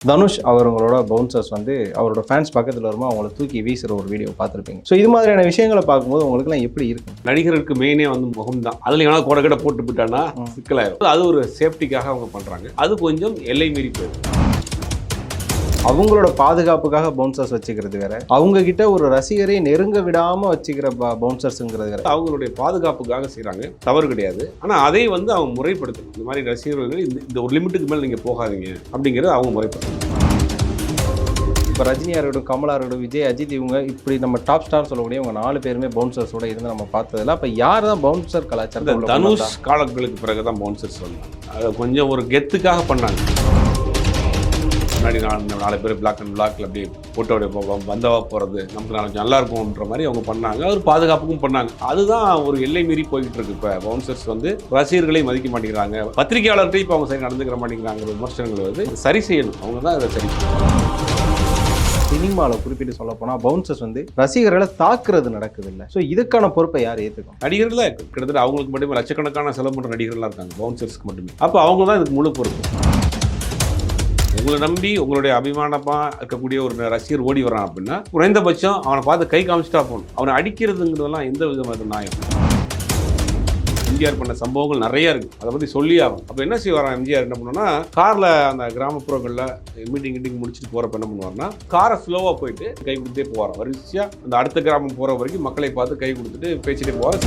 தனுஷ் அவங்களோட பவுன்சர்ஸ் வந்து அவரோட ஃபேன்ஸ் பக்கத்தில் வருமா அவங்கள தூக்கி வீசுகிற ஒரு வீடியோ பார்த்துருப்பீங்க. ஸோ இது மாதிரியான விஷயங்களை பார்க்கும்போது உங்களுக்குலாம் எப்படி இருக்கும்? நடிகருக்கு மெயினே வந்து முகம் தான் அதுல எவனா கொடை கடை போட்டு போட்டான்னா ம். சிக்கலாயிரும். அது ஒரு சேஃப்டிக்காக அவங்க பண்றாங்க. அது கொஞ்சம் எல்லை மீறி போயிடும். அவங்களோட பாதுகாப்புக்காக பவுன்சர்ஸ் வச்சுக்கிறது வேற. அவங்க கிட்ட ஒரு ரசிகரை நெருங்க விடாம வச்சுக்கிற பவுன்சர்ஸுங்கிறது வேற. அவங்களுடைய பாதுகாப்புக்காக செய்றாங்க. தவறு கிடையாது. ஆனா அதை வந்து அவங்க முறைப்படுத்தணும். இந்த மாதிரி ரசிகர்கள் இந்த ஒரு லிமிட்டுக்கு மேல நீங்க போகாதீங்க அப்படிங்கறத அவங்க முறைப்படுத்தணும். இப்போ ரஜினியா இருக்கட்டும் கமலா இருக்கட்டும் விஜய் அஜித் இவங்க இப்படி நம்ம டாப் ஸ்டார் சொல்லக்கூடிய அவங்க நாலு பேருமே பவுன்சர்ஸோட இருந்து நம்ம பார்த்ததில்ல அப்போ யார் தான் பவுன்சர் கலாச்சாரம் தனுஷ் காலங்களுக்கு பிறகு தான் பவுன்சர்ஸ் வந்தாங்க. அதை கொஞ்சம் ஒரு கெத்துக்காக பண்ணாங்க. முன்னாடி நாலு நாலு பேர் பிளாக் அண்ட் பிளாக்ல அப்படியே போட்டோடைய வந்தவா போகிறது நமக்கு நாளைக்கு நல்லா இருக்கும்ன்ற மாதிரி அவங்க பண்ணாங்க. அவர் பாதுகாப்புக்கும் பண்ணாங்க. அதுதான் ஒரு எல்லை மீறி போய்கிட்டு இருக்கு இப்போ. பவுன்சர்ஸ் வந்து ரசிகர்களை மதிக்க மாட்டேங்கிறாங்க. பத்திரிகையாளர்கிட்ட இப்போ அவங்க சரி நடந்துக்கிற மாட்டேங்கிறாங்கிற விமர்சனங்கள் வந்து சரி செய்யணும். அவங்க தான் அதை சரி செய்யணும். சினிமாவில் குறிப்பிட்டு சொல்ல போனால் பவுன்சர்ஸ் வந்து ரசிகர்களை தாக்குறது நடக்குது இல்லை ஸோ இதுக்கான பொறுப்பை யார் ஏற்றுக்கும் நடிகர்களே கிட்டத்தட்ட அவங்களுக்கு மட்டுமே லட்சக்கணக்கான செலவு பண்ணுற நடிகர்களாக இருக்காங்க. பவுன்சர்ஸ்க்கு மட்டுமே. அப்போ அவங்க தான் இதுக்கு முழு பொறுப்பு. உங்களை நம்பி உங்களுடைய அபிமானமாக இருக்கக்கூடிய ஒரு ரசிகர் ஓடி வரான் அப்படின்னா குறைந்தபட்சம் அவனை பார்த்து கை காமிச்சிட்டா போகணும் அவனை அடிக்கிறதுங்கிறதெல்லாம் எந்த விதமான நியாயம்? எம்ஜிஆர் பண்ண சம்பவங்கள் நிறைய இருக்கு. அதை பற்றி சொல்லி ஆகும் அப்போ என்ன செய்வாராம் எம்ஜிஆர் என்ன பண்ணுவோம்னா காரில் அந்த கிராமப்புறங்களில் மீட்டிங் கிட்டிங் முடிச்சுட்டு போகிறப்ப என்ன பண்ணுவார்னா காரை ஸ்லோவாக போயிட்டு கை கொடுத்தே போவாராம். வரிசையாக அந்த அடுத்த கிராமம் போகிற வரைக்கும் மக்களை பார்த்து கை கொடுத்துட்டு பேசிட்டே போவார்?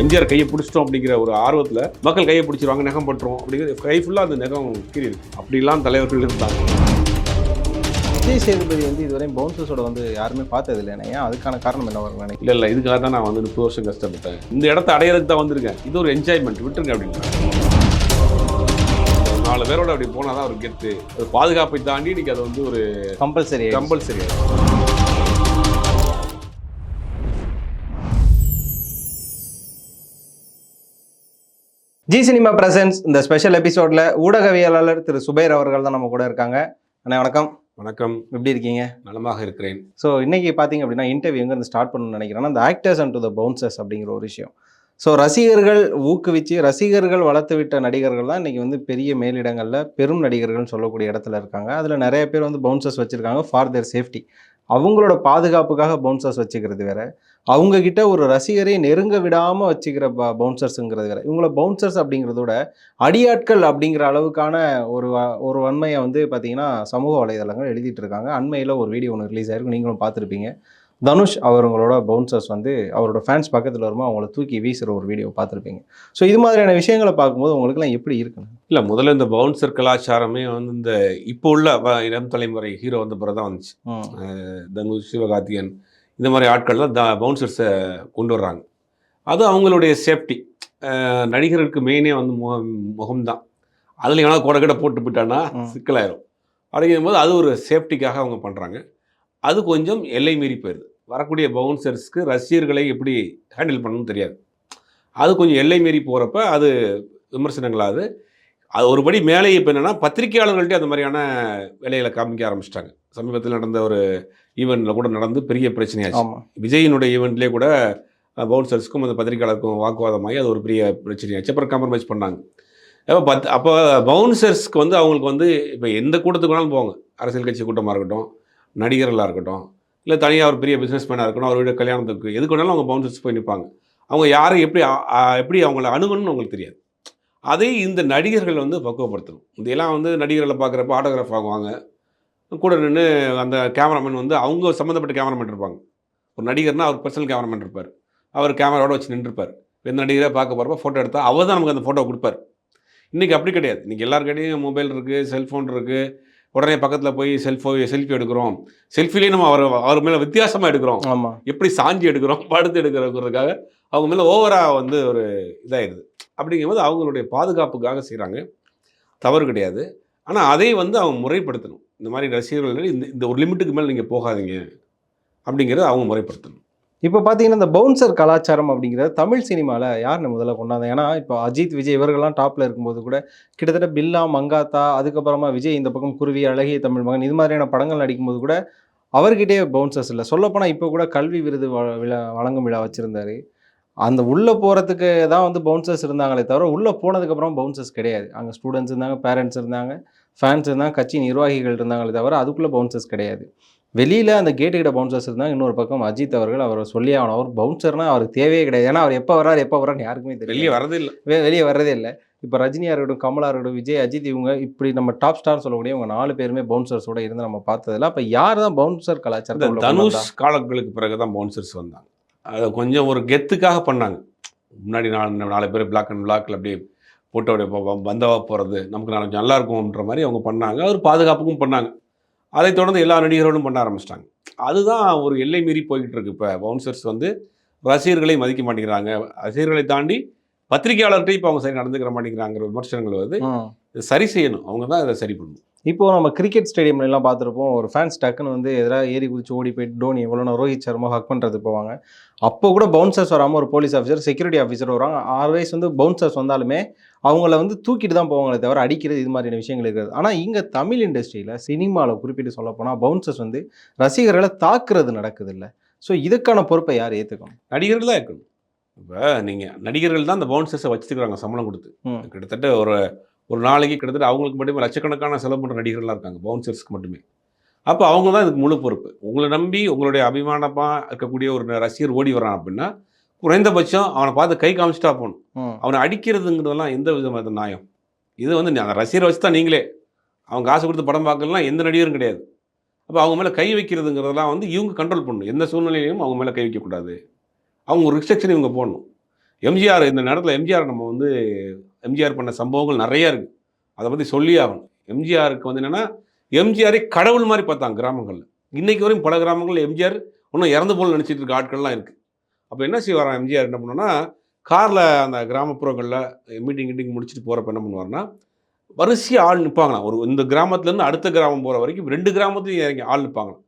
எம்ஜிஆர் கையை பிடிச்சிட்டோம் அப்படிங்கிற ஒரு ஆர்வத்தில் மக்கள் கையை பிடிச்சிருவாங்க நகம் பட்டுரும் அப்படிங்கிற கை ஃபுல்லாக அந்த நகம் கீறி இருக்கு. அப்படிலாம் தலைவர்கள் இருந்தாங்க. விஜய் சேதுபதி வந்து இதுவரையும் பவுன்சர்ஸோட வந்து யாருமே பார்த்தது இல்லை. ஏன் அதுக்கான காரணம் என்ன வரும் நினைக்கிறேன் இல்லை இல்லை இதுக்காக தான் நான் வந்து முப்பது வருஷம் கஷ்டப்பட்டேன். இந்த இடத்த அடையிறதுக்கு தான் வந்திருக்கேன். இது ஒரு என்ஜாய்மெண்ட் விட்டுருங்க அப்படின்னு நாலு பேரோட அப்படி போனால் தான் ஒரு கெத்து. அது பாதுகாப்பை தாண்டி இன்னைக்கு அது வந்து ஒரு கம்பல்சரி கம்பல்சரி ஜி சினிமா பிரசன்ஸ் இந்த ஸ்பெஷல் எபிசோட்ல ஊடகவியலாளர் திரு சுபைர் அவர்கள் தான் நம்ம கூட இருக்காங்க. அண்ணா வணக்கம். வணக்கம். எப்படி இருக்கீங்க? நலமாக இருக்கிறேன். ஸோ இன்னைக்கு பார்த்தீங்க அப்படின்னா இன்டர்வியூ எங்கேருந்து ஸ்டார்ட் பண்ணணும்னு நினைக்கிறேன்னா அந்த actors and to the bouncers அப்படிங்கிற ஒரு விஷயம். ஸோ ரசிகர்கள் ஊக்குவிச்சு ரசிகர்கள் வளர்த்து விட்ட நடிகர்கள் தான் இன்னைக்கு வந்து பெரிய மேலிடங்களில் பெரும் நடிகர்கள்னு சொல்லக்கூடிய இடத்துல இருக்காங்க. அதில் நிறைய பேர் வந்து பவுன்சர்ஸ் வச்சுருக்காங்க ஃபார் தேர் சேஃப்டி அவங்களோட பாதுகாப்புக்காக பவுன்சர்ஸ் வச்சுக்கிறது வேற. அவங்கக்கிட்ட ஒரு ரசிகரை நெருங்க விடாமல் வச்சுக்கிற ப பவுன்சர்ஸுங்கிறது வேற. இவங்கள பவுன்சர்ஸ் அப்படிங்கிறத விட அடியாட்கள் அப்படிங்கிற அளவுக்கான ஒரு ஒரு வன்மையை வந்து பார்த்திங்கன்னா சமூக வலைதளங்கள் எழுதிட்டு இருக்காங்க. அண்மையில் ஒரு வீடியோ ஒன்று ரிலீஸ் ஆகிருக்கும் நீங்களும் பார்த்துருப்பீங்க. தனுஷ் அவங்களோட பவுன்சர்ஸ் வந்து அவரோட ஃபேன்ஸ் பக்கத்தில் வருமா அவங்கள தூக்கி வீசுகிற ஒரு வீடியோ பார்த்துருப்பீங்க. ஸோ இது மாதிரியான விஷயங்களை பார்க்கும்போது உங்களுக்குலாம் எப்படி இருக்குன்னு? இல்லை முதல்ல இந்த பவுன்சர் கலாச்சாரமே வந்து இந்த இப்போ உள்ள இளம் தலைமுறை ஹீரோ வந்த பிறகு தான் வந்துச்சு. தனுஷ் சிவகார்த்திகேயன் இந்த மாதிரி ஆட்கள்லாம் த பவுன்சர்ஸை கொண்டு வர்றாங்க. அது அவங்களுடைய சேஃப்டி நடிகர்களுக்கு மெயினே வந்து முகம் முகம்தான் அதில் எவனா கொடை கடை போட்டு போட்டான்னா ம். சிக்கலாயிரும். அப்படிங்கும் போது அது ஒரு சேஃப்டிக்காக அவங்க பண்ணுறாங்க அது கொஞ்சம் எல்லை மீறி போயிடுது வரக்கூடிய பவுன்சர்ஸ்க்கு ரசிகர்களை எப்படி ஹேண்டில் பண்ணணும்னு தெரியாது. அது கொஞ்சம் எல்லை மீறி போகிறப்ப அது விமர்சனங்களாது. அது ஒருபடி மேலே இப்போ என்னென்னா பத்திரிகையாளர்கள்ட்டே அந்த மாதிரியான வேலைகளை காமிக்க ஆரம்பிச்சிட்டாங்க. சமீபத்தில் நடந்த ஒரு ஈவெண்ட்டில் கூட நடந்து பெரிய பிரச்சனையாச்சு. விஜயினுடைய ஈவெண்ட்லேயே கூட பவுன்சர்ஸ்க்கும் அந்த பத்திரிகையாளருக்கும் வாக்குவாதமாகி அது ஒரு பெரிய பிரச்சனையாச்சு. அப்புறம் காம்ப்ரமைஸ் பண்ணாங்க. அப்போ பத் அப்போ பவுன்சர்ஸ்க்கு வந்து அவங்களுக்கு வந்து இப்போ எந்த கூட்டத்துக்கு வேணாலும் போவாங்க. அரசியல் கட்சி கூட்டமாக இருக்கட்டும் நடிகர்களாக இருக்கட்டும் இல்லை தனியாக ஒரு பெரிய பிஸ்னஸ் மேனாக இருக்கணும் அவருடைய கல்யாணத்துக்கு எதுக்கு வேணாலும் அவங்க பவுன்சர்ஸ் போய் நிற்பாங்க அவங்க யாரை எப்படி எப்படி அவங்கள அணுகணும்னு அவங்களுக்கு தெரியாது. அதே இந்த நடிகர்கள் வந்து பக்குவப்படுத்தணும். இதெல்லாம் வந்து நடிகர்களை பார்க்குறப்ப ஆட்டோகிராஃப் ஆகுவாங்க கூட நின்று அந்த கேமராமேன் வந்து அவங்க சம்மந்தப்பட்ட கேமராமேன் இருப்பாங்க. ஒரு நடிகர்னால் அவர் பர்சனல் கேமராமேன் இருப்பார். அவர் கேமராவோட வச்சு நின்றுருப்பார் எந்த நடிகரை பார்க்க போகிறப்ப ஃபோட்டோ எடுத்தால் அவர் தான் நமக்கு அந்த ஃபோட்டோ கொடுப்பார். இன்றைக்கி அப்படி கிடையாது. இன்றைக்கி எல்லாருக்கிட்டையும் மொபைல் இருக்குது செல்ஃபோன் இருக்குது உடனே பக்கத்தில் போய் செல்ஃபோ செல்ஃபி எடுக்கிறோம். செல்ஃபிலேயே நம்ம அவர் அவர் மேலே வித்தியாசமாக எடுக்கிறோம். ஆமாம் எப்படி சாஞ்சி எடுக்கிறோம் படுத்து எடுக்கிறதுக்காக அவங்க மேலே ஓவராக வந்து ஒரு இதாகிடுது அப்படிங்கும்போது அவங்களுடைய பாதுகாப்புக்காக செய்கிறாங்க தவறு கிடையாது. ஆனால் அதை வந்து அவங்க முறைப்படுத்தணும். இந்த மாதிரி ரசிகர்கள் இந்த இந்த ஒரு லிமிட்டுக்கு மேலே நீங்கள் போகாதீங்க. அப்படிங்கிறத அவங்க முறைப்படுத்தணும். இப்போ பார்த்தீங்கன்னா இந்த பவுன்சர் கலாச்சாரம் அப்படிங்கிறது தமிழ் சினிமாவில் யாருன்னு முதல்ல கொண்டாங்க ஏன்னா இப்போ அஜித் விஜய் இவர்கள்லாம் டாப்பில் இருக்கும்போது கூட கிட்டத்தட்ட பில்லா மங்காத்தா அதுக்கப்புறமா விஜய் இந்த பக்கம் குருவி அழகிய தமிழ் மகன் இது மாதிரியான படங்கள் நடிக்கும்போது கூட அவர்கிட்டே பவுன்சர்ஸ் இல்லை. சொல்லப்போனால் இப்போ கூட கல்வி விருது வ- விழா வழங்கும் விழா வச்சுருந்தாரு. அந்த உள்ளே போகிறதுக்கு தான் வந்து பவுன்சர்ஸ் இருந்தாங்களே தவிர உள்ளே போனதுக்கப்புறம் பவுன்சர்ஸ் கிடையாது. அங்கே ஸ்டூடெண்ட்ஸ் இருந்தாங்க பேரண்ட்ஸ் இருந்தாங்க ஃபேன்ஸ் இருந்தாங்க கட்சி நிர்வாகிகள் இருந்தாங்களே தவிர அதுக்குள்ளே பவுன்சர்ஸ் கிடையாது. வெளியில் அந்த கேட்டு கிட்ட பவுன்சர்ஸ் இருந்தாங்க. இன்னொரு பக்கம் அஜித் அவர்கள் அவர் சொல்லி ஆகணும். அவர் பவுன்சர்னா அவருக்கு தேவையே கிடையாது. ஏன்னா அவர் எப்போ வர்றாரு எப்போ வர்றாரு யாருக்குமே வெளியே தெரியும் வரதே இல்லை வெளியே வர்றதே இல்லை. இப்போ ரஜினியாக இருக்கட்டும் கமலா இருக்கட்டும் விஜய் அஜித் இவங்க இப்படி நம்ம டாப் ஸ்டார் சொல்லக்கூடிய இவங்க நாலு பேருமே பவுன்சர்ஸோட இருந்து நம்ம பார்த்ததில்ல. அப்போ யார் தான் பவுன்சர் கொண்டு தனுஷ்? காலங்களுக்கு பிறகு தான் பவுன்சர்ஸ் வந்தாங்க. அதை கொஞ்சம் ஒரு கெத்துக்காக பண்ணாங்க. முன்னாடி நாலு நாலு பேர் பிளாக் அண்ட் பிளாக்ல அப்படியே போட்டோ அப்படியே பந்தவா போகிறது நமக்கு நாளைக்கு நல்லா இருக்கும்ன்ற மாதிரி அவங்க பண்ணாங்க. அவர் பாதுகாப்புக்கும் பண்ணாங்க. அதை தொடர்ந்து எல்லா நடிகர்களும் பண்ண ஆரம்பிச்சிட்டாங்க. அதுதான் ஒரு எல்லை மீறி போய்கிட்டு இருக்கு இப்போ. பவுன்சர்ஸ் வந்து ரசிகர்களை மதிக்க மாட்டேங்கிறாங்க. ரசிகர்களை தாண்டி பத்திரிகையாளர்கிட்ட இப்போ அவங்க சரி நடந்துக்கிற மாட்டேங்கிறாங்கிற விமர்சனங்கள். இதை சரி செய்யணும். அவங்க தான் இதை சரி பண்ணணும். இப்போ நம்ம கிரிக்கெட் ஸ்டேடியம்ல எல்லாம் பார்த்துருப்போம் ஒரு ஃபேன்ஸ் டக்குன்னு வந்து எதிராக ஏறி குதிச்சு ஓடி போயிட்டு டோனி எவ்வளோ ரோஹித் சர்மா ஹக் பண்ணுறது போவாங்க அப்போ கூட பவுன்சர்ஸ் வராமல் ஒரு போலீஸ் ஆஃபீஸர் செக்யூரிட்டி ஆஃபீஸர் வராங்க ஆல்வேஸ் வந்து பவுன்சர்ஸ் வந்தாலுமே அவங்கள வந்து தூக்கிட்டு தான் போவாங்களே தவிர அடிக்கிறது இது மாதிரியான விஷயங்கள் இருக்காது. ஆனால் இங்கே தமிழ் இண்டஸ்ட்ரியில் சினிமாவில் குறிப்பிட்டு சொல்ல போனால் பவுன்சர்ஸ் வந்து ரசிகர்களை தாக்குறது நடக்குது இல்லை ஸோ இதுக்கான பொறுப்பை யார் ஏற்றுக்கணும் நடிகர்கள் தான் இருக்கணும் இப்போ நீங்கள் நடிகர்கள் தான் அந்த பவுன்சர்ஸை வச்சுருக்காங்க சம்பளம் கொடுத்து. கிட்டத்தட்ட ஒரு ஒரு நாளைக்கு கிட்டத்தட்ட அவங்களுக்கு மட்டுமே லட்சக்கணக்கான செலவு பண்ணுற நடிகர்கள்லாம் இருக்காங்க பவுன்சர்ஸ்க்கு மட்டுமே. அப்போ அவங்க தான் இதுக்கு முழு பொறுப்பு. உங்களை நம்பி உங்களுடைய அபிமானமாக இருக்கக்கூடிய ஒரு ரசிகர் ஓடி வரான் அப்படின்னா குறைந்தபட்சம் அவனை பார்த்து கை காமிச்சிட்டா போகணும் அவனை அடிக்கிறதுங்கிறதெல்லாம் எந்த விதமான நியாயம். இது வந்து அந்த ரசிகரை வச்சு தான் நீங்களே. அவங்க காசு கொடுத்து படம் பார்க்கலாம் எந்த நடிகரும் கிடையாது. அப்போ அவங்க மேலே கை வைக்கிறதுங்கிறதெல்லாம் வந்து இவங்க கண்ட்ரோல் பண்ணணும். எந்த சூழ்நிலையிலும் அவங்க மேலே கை வைக்கக்கூடாது. அவங்க ஒரு ரிஸ்ட்ரிக்ஷன் இவங்க போடணும். எம்ஜிஆர் இந்த நேரத்தில் எம்ஜிஆர் நம்ம வந்து எம்ஜிஆர் பண்ண சம்பவங்கள் நிறைய இருக்குது அதை பற்றி சொல்லி ஆகணும். எம்ஜிஆருக்கு வந்து என்னென்னா எம்ஜிஆரை கடவுள் மாதிரி பார்த்தாங்க கிராமங்களில். இன்றைக்கு வரையும் பல கிராமங்களில் எம்ஜிஆர் இன்னும் இறந்து போல் நினச்சிட்டு இருக்க ஆட்கள்லாம் இருக்குது அப்போ என்ன செய்வாராம் எம்ஜிஆர் என்ன பண்ணுன்னா காரில் அந்த கிராமப்புறங்களில் மீட்டிங் கீட்டிங் முடிச்சுட்டு போகிறப்ப என்ன பண்ணுவார்னா வரிசையாக ஆள் நிற்பாங்களாம் ஒரு இந்த கிராமத்துலேருந்து அடுத்த கிராமம் போகிற வரைக்கும் ரெண்டு கிராமத்துலையும் இறங்கி ஆள் நிற்பாங்களாம்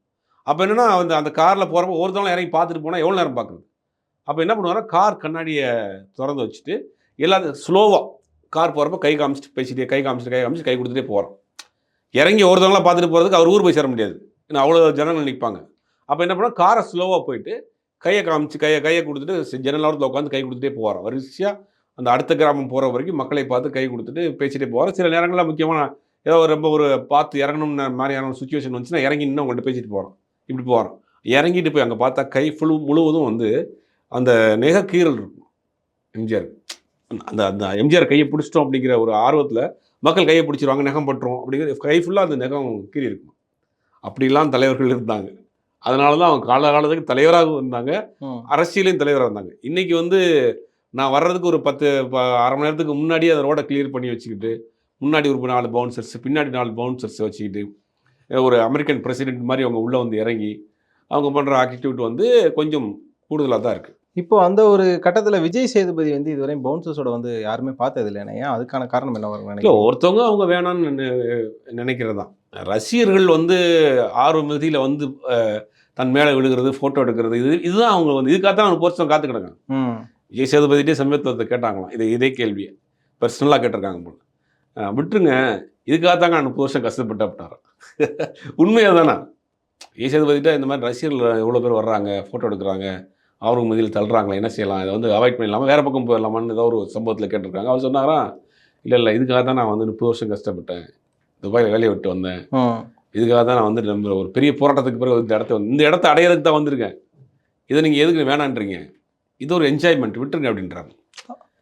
அப்போ என்னென்னா அந்த அந்த காரில் போகிறப்ப ஒருத்தவங்களும் இறங்கி பார்த்துட்டு போனால் எவ்வளோ நேரம் பார்க்குறது? அப்போ என்ன பண்ணுவாங்கன்னா கார் கண்ணாடியை திறந்து வச்சுட்டு எல்லாத்தையும் ஸ்லோவாக கார் போகிறப்ப கை காமிச்சிட்டு பேசிட்டு கை காமிச்சிட்டு கை காமிச்சிட்டு கை கொடுத்துட்டே போகிறோம் இறங்கி ஒருத்தவங்களாம் பார்த்துட்டு போகிறதுக்கு அவர் ஊர் போய் சேர முடியாது. ஏன்னா அவ்வளோ ஜனங்கள் நிற்பாங்க அப்போ என்ன பண்ணால் காரை ஸ்லோவாக போயிட்டு கையை காமிச்சு கையை கையை கொடுத்துட்டு ஜன்னலோரத்தில் உட்காந்து கை கொடுத்துட்டே போகிறோம் வரிசையாக அந்த அடுத்த கிராமம் போகிற வரைக்கும் மக்களை பார்த்து கை கொடுத்துட்டு பேசிகிட்டே போகிறோம் சில நேரங்களில் முக்கியமான ஏதோ ஒரு ரொம்ப ஒரு பார்த்து இறங்கணும்னு மாதிரியான ஒரு சுச்சுவேஷன் வந்துச்சுன்னா இறங்கி இன்னும் உங்கள்கிட்ட பேசிட்டு போகிறோம் இப்படி போகிறோம் இறங்கிட்டு போய் அங்கே பார்த்தா கை ஃபுல் முழுவதும் வந்து அந்த நெகக்கீரல் கீறல் இருக்கும். எம்ஜிஆர் அந்த அந்த எம்ஜிஆர் கையை பிடிச்சிட்டோம் அப்படிங்கிற ஒரு ஆர்வத்தில் மக்கள் கையை பிடிச்சிருவாங்க நெகம் பட்டுரும் அப்படிங்கிற கை ஃபுல்லாக அந்த நெகம் கீறி இருக்கும். அப்படிலாம் தலைவர்கள் இருந்தாங்க. அதனால தான் அவங்க காலகாலத்துக்கு தலைவராக இருந்தாங்க. ம் அரசியலையும் தலைவராக இருந்தாங்க. இன்னைக்கு வந்து நான் வர்றதுக்கு ஒரு பத்து அரை மணி நேரத்துக்கு முன்னாடியே அந்த ரோடை கிளியர் பண்ணி வச்சுக்கிட்டு முன்னாடி ஒரு நாலு பவுன்சர்ஸ் பின்னாடி நாலு பவுன்சர்ஸ் வச்சுக்கிட்டு ஒரு அமெரிக்கன் பிரசிடென்ட் மாதிரி அவங்க உள்ளே வந்து இறங்கி அவங்க பண்ணுற ஆட்டிடியூட் வந்து கொஞ்சம் கூடுதலாக தான் இருக்குது இப்போ அந்த ஒரு கட்டத்தில் விஜய் சேதுபதி வந்து இதுவரையும் பவுன்சர்ஸோட வந்து யாருமே பார்த்தது இல்லை ஏன்? அதுக்கான காரணம் என்ன நினைக்கிறேன் ஒருத்தவங்க அவங்க வேணாம்னு நினை- நினைக்கிறது? தான் ரசிகர்கள் வந்து ஆர்வ மிகுதியில் வந்து தன் மேலே விழுகிறது ஃபோட்டோ எடுக்கிறது இது இதுதான் அவங்க வந்து இதுக்காக தான் அவங்க பொருத்தம் காத்து கிடக்காங்க விஜய் சேதுபதிட்டே சமயத்தை கேட்டாங்களாம் இதை இதே கேள்வியை பர்சனலாக கேட்டிருக்காங்க போல. விட்டுருங்க இதுக்காக தாங்க நான் முப்பது வருஷம் கஷ்டப்பட்டு உண்மையாக தானே விஜய் சேதுபதிட்ட இந்த மாதிரி ரசிகர்கள் எவ்வளோ பேர் வர்றாங்க ஃபோட்டோ எடுக்கிறாங்க அவருக்கு மதியில் தள்ளுறாங்களா என்ன செய்யலாம்? இதை வந்து அவாய்ட் பண்ணிடலாமா? வேறு பக்கம் போயிடலாமான்னு ஏதோ ஒரு சம்பவத்தில் கேட்டிருக்காங்க. அவர் சொன்னாராம் இல்லை இல்லை இதுக்காக தான் நான் வந்து முப்பது வருஷம் கஷ்டப்பட்டேன். துபாயில் வேலையை விட்டு வந்தேன். இதுக்காக தான் நான் வந்து நம்ம ஒரு பெரிய போராட்டத்துக்கு பிறகு இந்த இடத்த இந்த இடத்த அடையிறதுக்கு தான் வந்திருக்கேன். இதை நீங்கள் எதுக்கு வேணான்றீங்க? இது ஒரு என்ஜாய்மெண்ட் விட்டுருங்க அப்படின்றாங்க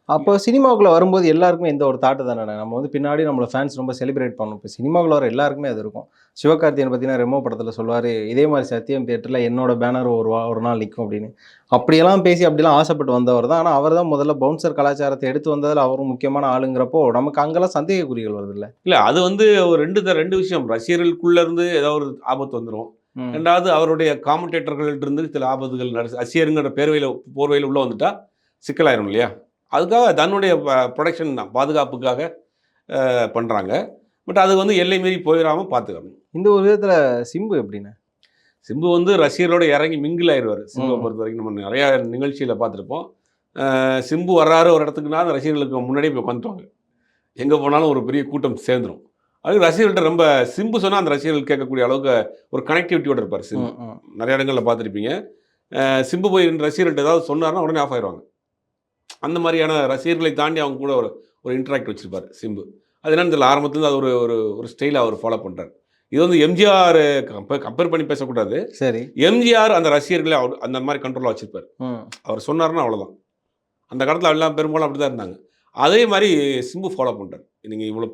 அப்போ சினிமாவுக்குள்ள வரும்போது எல்லாருக்குமே எந்த ஒரு தாட்டு தானே நம்ம வந்து பின்னாடி நம்மள ஃபேன்ஸ் ரொம்ப செலிப்ரேட் பண்ணணும். இப்போ சினிமாவுக்குள்ள வர எல்லாருக்குமே அது இருக்கும். சிவகார்த்தியன் பார்த்தீங்கன்னா ரெமோ படத்தில் சொல்லுவார் இதே மாதிரி சத்தியம் தியேட்டரில் என்னோட பேனர் ஒரு வா ஒரு நாள் நிற்கும் அப்படின்னு. அப்படியெல்லாம் பேசி அப்படிலாம் ஆசைப்பட்டு வந்தவர் தான். ஆனால் அவர் தான் முதல்ல பவுன்சர் கலாச்சாரத்தை எடுத்து வந்ததில் அவரும் முக்கியமான ஆளுங்கிறப்போ நமக்கு அங்கெல்லாம் சந்தேகக்குறிகள் வருது இல்லை இல்லை அது வந்து ஒரு ரெண்டு ரெண்டு விஷயம். ரசிகர்களுக்குள்ள இருந்து ஏதோ ஒரு ஆபத்து வந்துடும் ரெண்டாவது அவருடைய காமெண்டேட்டர்கள்ட்ட இருந்து சில ஆபத்துகள் ரசிகருங்கிற பேர்வையில் போர்வையில் உள்ளே வந்துட்டா சிக்கலாயிரும் இல்லையா? அதுக்காக தன்னுடைய ப்ரொடக்ஷன் தான் பாதுகாப்புக்காக பண்ணுறாங்க பட் அது வந்து எல்லை மீறி போயிடாமல் பார்த்துக்கணும் இந்த ஒரு விதத்தில் சிம்பு எப்படின்னு சிம்பு வந்து ரசிகர்களோட இறங்கி மிங்கிள் ஆயிடுவார் சிம்புவை ம். பொறுத்த வரைக்கும் நம்ம நிறையா நிகழ்ச்சியில் பார்த்துருப்போம் சிம்பு வர்றாரு ஒரு இடத்துக்குனா அந்த ரசிகர்களுக்கு முன்னாடியே போய் உட்காந்துருவாங்க எங்கே போனாலும் ஒரு பெரிய கூட்டம் சேர்ந்துரும். அது ரசிகர்கள்ட்ட ரொம்ப சிம்பு சொன்னால் அந்த ரசிகர்கள் கேட்கக்கூடிய அளவுக்கு ஒரு கனெக்டிவிட்டியோட இருப்பார் சிம்பு. நிறைய இடங்களில் பார்த்துருப்பீங்க சிம்பு போய் ரசிகர்கள்ட்ட ஏதாவது சொன்னார்னா உடனே ஆஃப் ஆயிடுவாங்க அந்த மாதிரியான ரசிகர்களை தாண்டி அவங்க கூட ஒரு ஒரு இன்ட்ராக்ட் வச்சிருப்பார் சிம்பு. அது என்னன்னு தெரியல ஆரம்பத்துல அது ஒரு ஒரு ஒரு ஸ்டைலை அவர் ஃபாலோ பண்ணுறாரு இது வந்து எம்ஜிஆர் கம்பேர் கம்பேர் பண்ணி பேசக்கூடாது. சரி. எம்ஜிஆர் அந்த ரசிகர்களை அவர் அந்த மாதிரி கண்ட்ரோலாக வச்சிருப்பார். அவர் சொன்னார்னா அவ்வளோதான் அந்த காலத்தில் எல்லாம் பெரும்பாலும் அப்படி தான் இருந்தாங்க. அதே மாதிரி சிம்பு ஃபாலோ பண்ணுறாரு நீங்கள் இவ்வளோ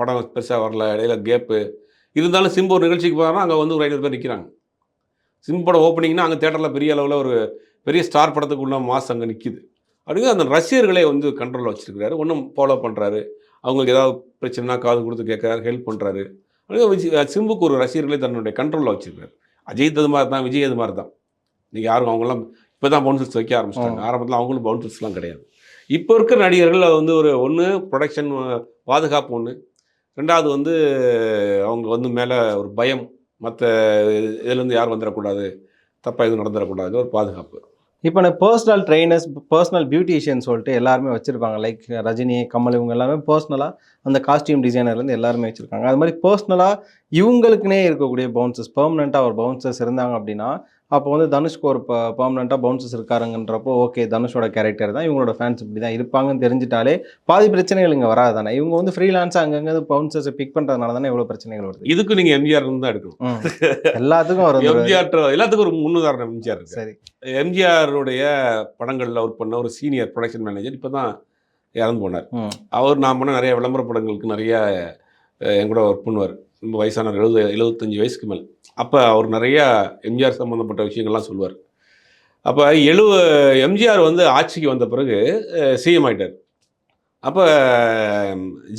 படம் பெருசாக வரல இடையில கேப்பு இருந்தாலும் சிம்பு ஒரு நிகழ்ச்சிக்கு போகிறாங்கன்னா அங்கே வந்து ஒரு ஐநூறு பேர் நிற்கிறாங்க சிம்பு படம் ஓப்பனிங்னா அங்கே தேட்டரில் பெரிய அளவில் ஒரு பெரிய ஸ்டார் படத்துக்கு உள்ள மாஸ் அங்கே நிற்கிது அப்படிங்க அந்த ரசிகர்களை வந்து கண்ட்ரோலில் வச்சிருக்கிறாரு. ஒன்றும் ஃபாலோ பண்ணுறாரு அவங்களுக்கு ஏதாவது பிரச்சனைனா காது கொடுத்து கேட்குறாரு ஹெல்ப் பண்ணுறாரு சிம்புக்கு ஒரு ரசிகர்களை தன்னுடைய கண்ட்ரோலில் வச்சிருக்காரு அஜித் அது மாதிரி தான் விஜய் அது மாதிரி தான் நீங்கள் யாரும் அவங்களாம் இப்போ தான் பவுன்சர்ஸ் வைக்க ஆரம்பிச்சிட்டாங்க. ஆரம்பத்தில் அவங்களும் பவுன்சர்ஸ்லாம் கிடையாது. இப்போ இருக்கிற நடிகர்கள் அது வந்து ஒரு ஒன்று ப்ரொடக்ஷன் பாதுகாப்பு ஒன்று ரெண்டாவது வந்து அவங்க வந்து மேலே ஒரு பயம். மற்ற இதுலேருந்து யாரும் வந்துடக்கூடாது. தப்பாக எதுவும் நடந்துடக்கூடாது ஒரு பாதுகாப்பு. இப்போ நான் பர்சனல் ட்ரைனர்ஸ் பர்சனல் பியூட்டிஷியன் சொல்லிட்டு எல்லாருமே வச்சுருப்பாங்க. லைக் ரஜினி கமல் இவங்க எல்லாமே பர்சனலாக அந்த காஸ்டியூம் டிசைனர்லேருந்து எல்லாருமே வச்சுருக்காங்க. அது மாதிரி பர்சனலாக இவங்களுக்குனே இருக்கக்கூடிய பவுன்சஸ் பெர்மனெண்ட்டாக ஒரு பவுன்சஸ் இருந்தாங்க அப்படின்னா அப்போ வந்து தனுஷ்க்கு ஒரு பர்மனெண்ட்டாக பவுன்சஸ் இருக்காருங்கன்றப்போ ஓகே தனுஷோட கேரக்டர் தான் இவங்களோட ஃபேன்ஸ் இப்படி தான் இருப்பாங்கன்னு தெரிஞ்சிட்டாலே பாதி பிரச்சனைகள் இங்கே வராது தானே இவங்க வந்து ஃப்ரீலான்ஸாக அங்கங்கே பவுன்சர்ஸை பிக் பண்ணுறதுனால தானே இவ்வளோ பிரச்சனைகள் வருது. இதுக்கு நீங்கள் எம்ஜிஆர் தான் எடுக்கணும். எல்லாத்துக்கும் வந்து- எம்ஜிஆர் எல்லாத்துக்கும் ஒரு முன்னுதாரணம் எம்ஜிஆர் சரி. எம்ஜிஆருடைய படங்களில் ஒர்க் பண்ண ஒரு சீனியர் ப்ரொடக்ஷன் மேனேஜர் இப்போ தான் இறந்து போனார். அவர் நான் பண்ண நிறைய விளம்பர படங்களுக்கு நிறைய அஹ், என் கூட ஒர்க் பண்ணுவார். ரொம்ப வயசானவர் எழுபது எழுபத்தஞ்சி வயசுக்கு மேலே. அப்போ அவர் நிறையா எம்ஜிஆர் சம்மந்தப்பட்ட விஷயங்கள்லாம் சொல்லுவார். அப்போ எழுவ எம்ஜிஆர் வந்து ஆட்சிக்கு வந்த பிறகு சிஎம் ஆயிட்டார். அப்போ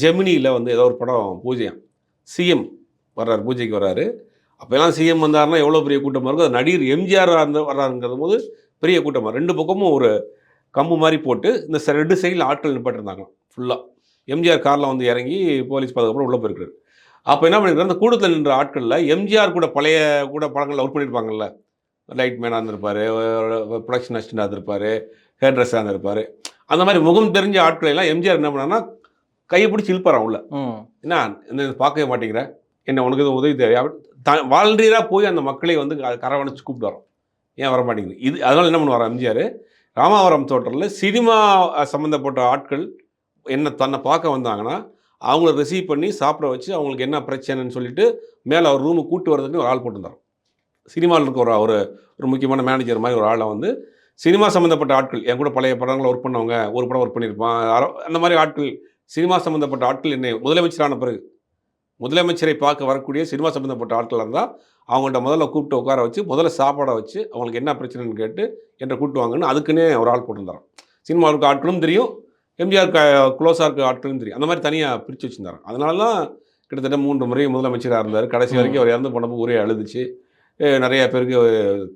ஜெமினியில் வந்து ஏதோ ஒரு படம் பூஜையாம் சிஎம் வர்றார் பூஜைக்கு வர்றாரு. அப்போல்லாம் சிஎம் வந்தாருன்னா எவ்வளோ பெரிய கூட்டமாக இருக்கும்? அது நடிகர் எம்ஜிஆர் அந்த வர்றாருங்கிறது போது பெரிய கூட்டமாக ரெண்டு பக்கமும் ஒரு கம்பு மாதிரி போட்டு இந்த ரெண்டு சைடில் ஆட்கள் நிப்பாட்டிருந்தாங்க ஃபுல்லாக எம்ஜிஆர் காரில் வந்து இறங்கி போலீஸ் பாதுகாப்பு உள்ளே போயிருக்கிறார். அப்போ என்ன பண்ணிருக்காரு? அந்த கூட்டத்தில் நின்ற ஆட்களில் எம்ஜிஆர் கூட பழைய கூட படங்களில் ஒர்க் பண்ணியிருப்பாங்கல்ல லைட் மேனாக இருந்திருப்பாரு ப்ரொடக்ஷன் அசிஸ்டண்டாக இருந்திருப்பாரு ஹேர் ட்ரெஸ்ஸாக இருந்திருப்பாரு. அந்த மாதிரி முகம் தெரிஞ்ச ஆட்களை எல்லாம் எம்ஜிஆர் என்ன பண்ணாருன்னா கையை பிடிச்சி இழுப்பாராம் உள்ள என்ன இந்த பார்க்கவே மாட்டேங்கிற. என்ன உனக்கு எதுவும் உதவி தேவையா? த வாலண்டியராக போய் அந்த மக்களை வந்து கரவணைச்சு கூப்பிட்டு வரோம். ஏன் வர மாட்டேங்குது? இது அதனால என்ன பண்ணுவார் எம்ஜிஆர்? ராமாவரம் தோட்டத்தில் சினிமா சம்மந்தப்பட்ட ஆட்கள் என்ன தன்னை பார்க்க வந்தாங்கன்னா அவங்கள ரிசீவ் பண்ணி சாப்பிட வச்சு அவங்களுக்கு என்ன பிரச்சனைன்னு சொல்லிட்டு மேலே அவர் ரூமுக்கு கூட்டு வரதுக்கு ஒரு ஆள் போட்டுருந்தார். சினிமாவில் இருக்க ஒரு ஒரு ஒரு முக்கியமான மேனேஜர் மாதிரி ஒரு ஆளை வந்து சினிமா சம்மந்தப்பட்ட ஆட்கள் என் கூட பழைய படங்களை ஒர்க் பண்ணவங்க ஒரு படம் ஒர்க் பண்ணியிருப்பான் அந்த மாதிரி ஆட்கள் சினிமா சம்மந்தப்பட்ட ஆட்கள் என்னை முதலமைச்சரான பிறகு முதலமைச்சரை பார்க்க வரக்கூடிய சினிமா சம்மந்தப்பட்ட ஆட்கள் இருந்தால் அவங்கள்ட்ட முதல்ல கூப்பிட்டு உட்கார வச்சு முதல்ல சாப்பாடை வச்சு அவங்களுக்கு என்ன பிரச்சனைன்னு கேட்டு என்ற கூப்பிட்டு வாங்கன்னு அதுக்குன்னே ஒரு ஆள் போட்டிருந்தாராம். சினிமாவில் இருக்க ஆட்களும் தெரியும் எம்ஜிஆர் க க்ளோஸாக இருக்க ஆட்களும் தெரியும். அந்த மாதிரி தனியாக பிரித்து வச்சுருந்தாராம் அதனால தான் கிட்டத்தட்ட மூன்று முறை முதலமைச்சராக இருந்தார். கடைசி. வரைக்கும் அவர் இறந்து போனப்போ ஊரே அழுதுச்சு. நிறைய பேருக்கு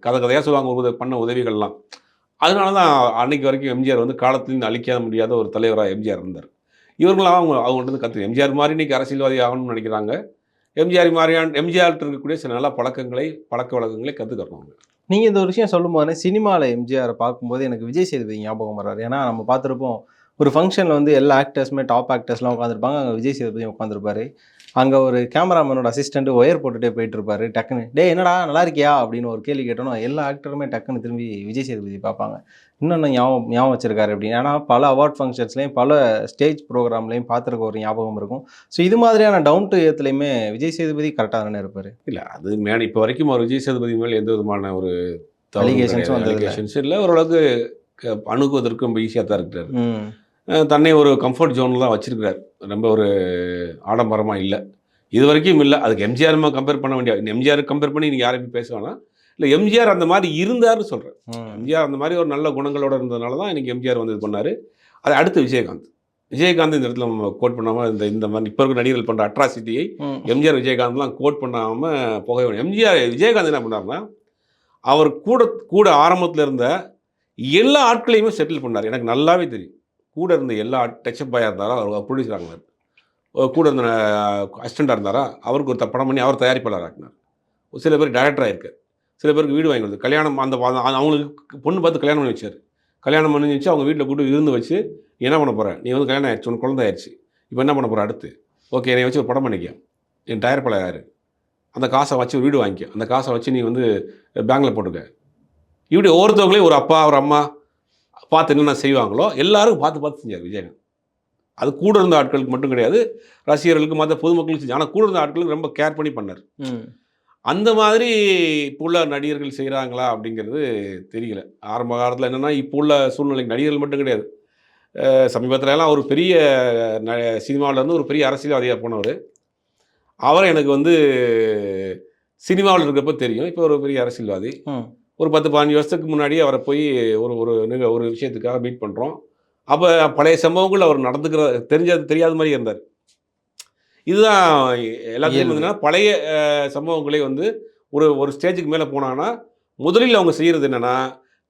கதை கதையாக சொல்லுவாங்க உதவி பண்ண உதவிகள்லாம். அதனால தான் அன்னைக்கு வரைக்கும் எம்ஜிஆர் வந்து காலத்திலிருந்து அழிக்க முடியாத ஒரு தலைவராக எம்ஜிஆர் இருந்தார். இவங்களாம் அவங்க அவங்கள்ட்ட கற்று எம்ஜிஆர் மாதிரி இன்னைக்கு அரசியல்வாதி ஆகணும்னு நினைக்கிறாங்க. எம்ஜிஆர் மாதிரியான எம்ஜிஆர் இருக்கக்கூடிய சில நல்ல பழக்கங்களை பழக்க வழக்கங்களை கற்றுக்கிறோம் அவங்க. நீங்கள் இந்த ஒரு விஷயம் சொல்லும்போது சினிமாவில் எம்ஜிஆர் பார்க்கும்போது எனக்கு விஜய் சேதுபதி ஞாபகம் வர்றாரு. ஏன்னா நம்ம பார்த்துருப்போம் ஒரு ஃபங்க்ஷனில் வந்து எல்லா ஆக்டர்ஸுமே டாப் ஆக்டர்ஸ்லாம் உட்காந்துருப்பாங்க அங்கே விஜய் சேதுபதி உட்காந்துருப்பாரு அங்கே ஒரு கேமராமேனோட அசிஸ்டண்ட் ஒயர் போட்டுட்டே போயிட்டு இருப்பாரு டக்குன்னு. டே என்னடா? நல்லா இருக்கியா? அப்படின்னு ஒரு கேள்வி கேட்டோன்னா எல்லா ஆக்டருமே டக்குன்னு திரும்பி விஜய் சேதுபதி பார்ப்பாங்க. இன்னொன்று ஞாபகம் ஞாபகம் வச்சிருக்காரு அப்படின்னு. ஏன்னா பல அவார்ட் ஃபங்க்ஷன்ஸ்லையும் பல ஸ்டேஜ் ப்ரோக்ராம்லையும் பார்த்துருக்க ஒரு ஞாபகம் இருக்கும். ஸோ இது மாதிரியான டவுன் டு ஏத்துலையுமே விஜய் சேதுபதி கரெக்டாக தானே இருப்பார்? இல்லை அது மேலே இப்போ வரைக்கும் அவர் விஜய் சேதுபதி மேலே எந்த விதமான ஒரு. அலிகேஷன்ஸ் இல்லை ஓரளவுக்கு அணுகுவதற்கு ரொம்ப ஈஸியாக தான் இருக்கிறார். தன்னை ஒரு கம்ஃபர்ட் ஜோனில் தான் வச்சிருக்கிறார். ரொம்ப ஒரு ஆடம்பரமாக இல்லை. இது வரைக்கும் இல்லை. அதுக்கு எம்ஜிஆர் கம்பேர் பண்ண வேண்டிய எம்ஜிஆர் கம்பேர் பண்ணி நீங்கள் யாரையும் பேச வேணாம். இல்லை எம்ஜிஆர் அந்த மாதிரி இருந்தார்னு சொல்கிறேன் எம்ஜிஆர் அந்த மாதிரி ஒரு நல்ல குணங்களோட இருந்ததுனால தான் இன்னைக்கு எம்ஜிஆர் வந்து இது பண்ணார். அது அடுத்து விஜயகாந்த். விஜயகாந்த் இந்த இடத்துல நம்ம கோட் பண்ணாமல் இந்த இந்த மாதிரி இப்போ இருக்க நடிகர்கள் பண்ணுற அட்ராசிட்டியை எம்ஜிஆர் விஜயகாந்த்லாம் கோட் பண்ணாமல் போக எம்ஜிஆர் விஜயகாந்த் என்ன பண்ணாருன்னா அவர் கூட கூட ஆரம்பத்தில் இருந்த எல்லா ஆட்களையுமே செட்டில் பண்ணார். எனக்கு நல்லாவே தெரியும். கூட இருந்த எல்லா டச்சப் பாயாக இருந்தாரா? அவர் ப்ரொடியூசர் ஆகினார் கூட இருந்த அசிஸ்டண்டாக இருந்தாரா? அவருக்கு ஒரு படம் பண்ணி அவர் தயாரிப்பாளர் ஆக்கினார். சில பேர் டைரக்டர் ஆயிருக்கார். சில பேருக்கு வீடு வாங்கி கொடுத்து கல்யாணம் அந்த அவங்களுக்கு பொண்ணு பார்த்து கல்யாணம் பண்ணி வச்சார். கல்யாணம் பண்ணி வச்சு அவங்க வீட்டில் கூட்டு விருந்து வச்சு நீ என்ன பண்ண போகிறேன் நீ வந்து கல்யாணம் ஆயிடுச்சு உன் குழந்தை ஆயிடுச்சு. இப்போ என்ன பண்ண போகிற அடுத்து? ஓகே என்னை வச்சு ஒரு படம் பண்ணிக்க. என் தயாரிப்பாளர் யார்? அந்த காசை வச்சு ஒரு வீடு வாங்கிக்க. அந்த காசை வச்சு நீ வந்து பேங்கில் போட்டுக்க. இப்படி ஒவ்வொருத்தவங்களையும் ஒரு அப்பா ஒரு அம்மா பார்த்து என்னென்ன செய்வாங்களோ எல்லாரும் பார்த்து பார்த்து செஞ்சார் விஜயகாந்த் அது கூட இருந்த ஆட்களுக்கு மட்டும் கிடையாது. ரசிகர்களுக்கு மற்ற பொதுமக்களுக்கு செஞ்சு. ஆனால் கூட இருந்த ஆட்களுக்கு ரொம்ப கேர் பண்ணி பண்ணார். அந்த மாதிரி இப்போ உள்ள நடிகர்கள் செய்கிறாங்களா அப்படிங்கிறது தெரியல. ஆரம்ப காலத்தில் என்னென்னா இப்போ உள்ள சூழ்நிலைக்கு நடிகர்கள் மட்டும் கிடையாது. அஹ் சமீபத்துல எல்லாம் ஒரு பெரிய ந சினிமாவுல இருந்து ஒரு பெரிய அரசியல்வாதியாக போனவர். அவரை எனக்கு வந்து சினிமாவில் இருக்கப்போ தெரியும். இப்போ ஒரு பெரிய அரசியல்வாதி. ஒரு பத்து பதினஞ்சு வருஷத்துக்கு முன்னாடி அவரை போய் ஒரு ஒரு நிக ஒரு விஷயத்துக்காக மீட் பண்ணுறோம் அப்போ பழைய சம்பவங்கள் அவர் நடந்துக்கிற தெரிஞ்சது தெரியாத மாதிரி இருந்தார். இதுதான் எல்லாத்தையும். வந்து பழைய சம்பவங்களே வந்து ஒரு ஒரு ஸ்டேஜுக்கு மேலே போனாங்கன்னா முதலில் அவங்க செய்கிறது என்னென்னா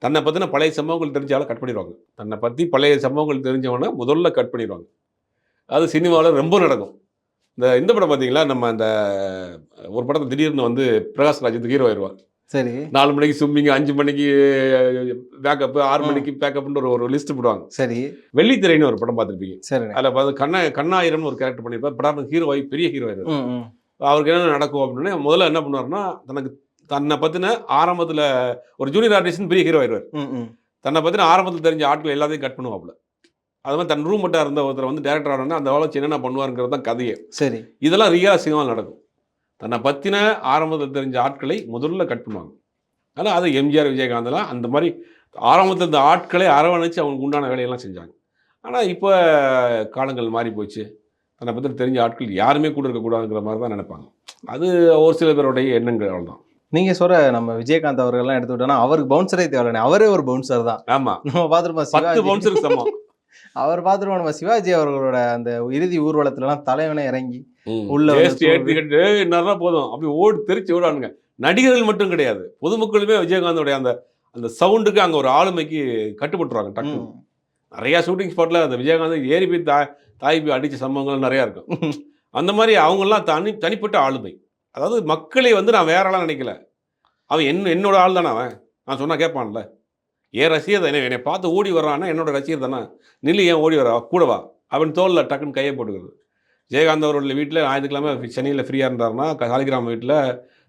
தன்னை பற்றின பழைய சம்பவங்கள் தெரிஞ்சாலும் கட் பண்ணிடுவாங்க. தன்னை பற்றி பழைய சம்பவங்கள் தெரிஞ்சவொன்னே முதல்ல கட் பண்ணிடுவாங்க. அது சினிமாவில் ரொம்ப நடக்கும். இந்த இந்த படம் பார்த்தீங்களா நம்ம அந்த ஒரு படத்தை திடீர்னு வந்து பிரகாஷ் ராஜ் ஹீரோ ஆயிடுவார் சரி. நாலு மணிக்கு ஸ்விம்மிங் அஞ்சு மணிக்கு பேக்கப் ஆறு. மணிக்கு பேக்கப்னு ஒரு ஒரு லிஸ்ட் போடுவாங்க. சரி. வெள்ளித்திரைன்னு ஒரு படம் பார்த்துருப்பீங்க. சரிண்ணே அதில் பார்த்து கண்ணா கண்ணாயிரம்னு ஒரு கேரக்டர் பண்ணியிருப்பார். படம் ஹீரோ ஆகி பெரிய ஹீரோ ஆயிடுவார். ம் ம். அவருக்கு என்ன நடக்கும் அப்படின்னு முதல்ல என்ன பண்ணுவார்னா தனக்கு தன்னை பற்றின ஆரம்பத்தில் ஒரு ஜூனியர் ஆர்டிஸ்ட்னு பெரிய ஹீரோ ஆயிடுவார். தன்னை பற்றின ஆரம்பத்தில் தெரிஞ்ச ஆட்கள் எல்லாத்தையும் கட் பண்ணுவாப்புல. அது மாதிரி தன் ரூம் மட்டும் இருந்த ஒருத்தர் வந்து டேரக்டர் ஆனோன்னா அந்த வளர்ச்சி என்னென்ன பண்ணுவாருங்கிறது தான் கதையே. சரி. இதெல்லாம் ரியலாக சினிமாவில் நடக்கும். தன்னை பற்றின ஆரம்பத்தில் தெரிஞ்ச ஆட்களை முதல்ல கட் பண்ணுவாங்க. ஆனால் அது எம்ஜிஆர் விஜயகாந்தெல்லாம் அந்த மாதிரி ஆரம்பத்தில் இந்த ஆட்களை அரவணைச்சு அவங்களுக்கு உண்டான வேலையெல்லாம் செஞ்சாங்க. ஆனால் இப்போ காலங்கள் மாறி போச்சு. தன்னை பற்றி தெரிஞ்ச ஆட்கள் யாருமே கூட இருக்கக்கூடாதுங்கிற மாதிரி தான் நினைப்பாங்க. அது ஒரு சில பேருடைய எண்ணங்கள் அவ்வளோதான் நீங்க சொல்ற நம்ம விஜயகாந்த் அவர்கள்லாம் எடுத்துக்கிட்டோம்னா அவருக்கு பவுன்சரே தேவையில்லை. அவரே ஒரு பவுன்சர் தான். ஆமாம் நம்ம பார்த்துருப்போம் பத்து பவுன்சருக்கு சமம். அவர் பார்த்துருப்போம் நம்ம சிவாஜி அவர்களோட அந்த இறுதி ஊர்வலத்துலலாம் தலைவனே இறங்கி உள்ள ஏற்றிக்கிட்டு என்னன்னா போதும்? அப்படி ஓடி தெரிச்சு ஓடானுங்க நடிகர்கள் மட்டும் கிடையாது. பொதுமக்களுமே விஜயகாந்தோடைய அந்த அந்த சவுண்டுக்கு அங்கே ஒரு ஆளுமைக்கு கட்டுப்பட்டுருவாங்க டக்கு. நிறையா ஷூட்டிங் ஸ்பாட்டில் அந்த விஜயகாந்த் ஏறி போய் தாய் தாய் போய் அடித்த சம்பவங்கள் நிறையா இருக்கும். அந்த மாதிரி அவங்கெல்லாம் தனி தனிப்பட்ட ஆளுமை. அதாவது மக்களை வந்து நான் வேற ஆளாக நினைக்கல. அவன் என்ன என்னோட ஆள் தானே அவன். நான் சொன்னால் கேட்பான்ல. என் ரசிகர் தானே? என்னை பார்த்து ஓடி வர்றான்னா என்னோட ரசிகர் தானே? நில்லு ஏன் ஓடி வரா கூடவா அவன் தோளில் டக்குன்னு கையை போட்டுக்கிறது. ஜெயகாந்த் அவர்கள் வீட்டில் ஞாயிற்றுக்கிழமை சென்னையில் ஃப்ரீயாக இருந்தாருன்னா சாலிகிராம வீட்டில்